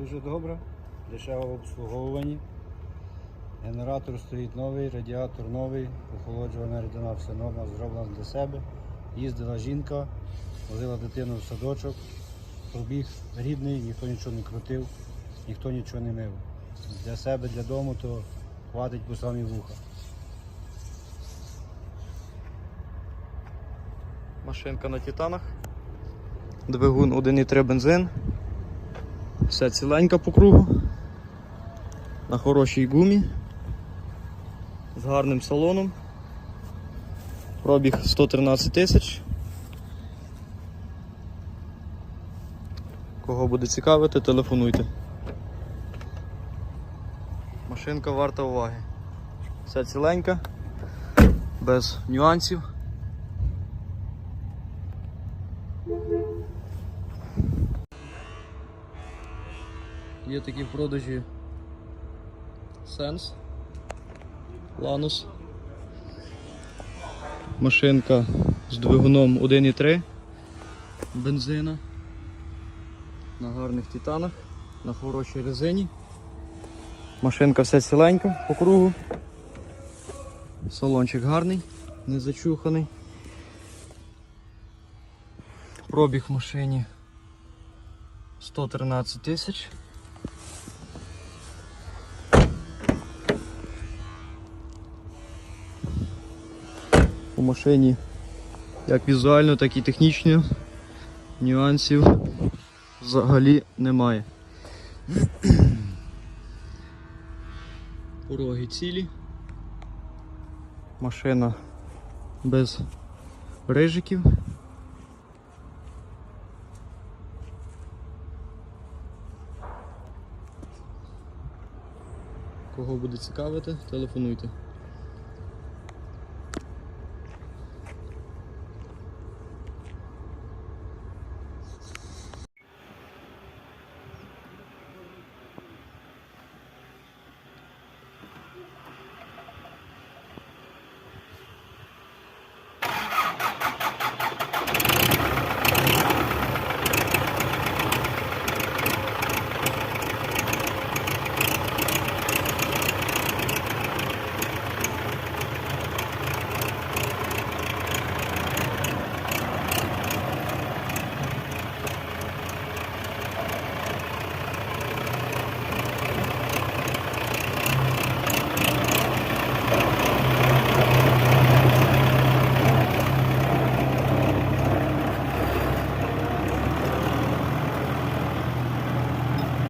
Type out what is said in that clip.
дуже добра, дешево в обслуговуванні. Генератор стоїть новий, радіатор новий, охолоджувальна рідина все норма, зроблена для себе. Їздила жінка, возила дитину в садочок, пробіг рідний, ніхто нічого не крутив, ніхто нічого не мив. Для себе, для дому, то хватить по самі вуха. Машинка на титанах. Двигун 1,3 бензин. Вся ціленька по кругу. На хорошій гумі. З гарним салоном. Пробіг 113 тисяч. Кого буде цікавити, телефонуйте. Машинка варта уваги. Вся ціленька, без нюансів. Є такі в продажі Sense, Lanus. Машинка з двигуном 1,3 бензина. На гарних титанах, на хорошій резині. Машинка вся ціленька по кругу. Салончик гарний, не зачуханий. Пробіг машині 113 тисяч. У машині як візуально, так і технічно нюансів взагалі немає. Пороги цілі. Машина без рижиків. Кого буде цікавити, телефонуйте.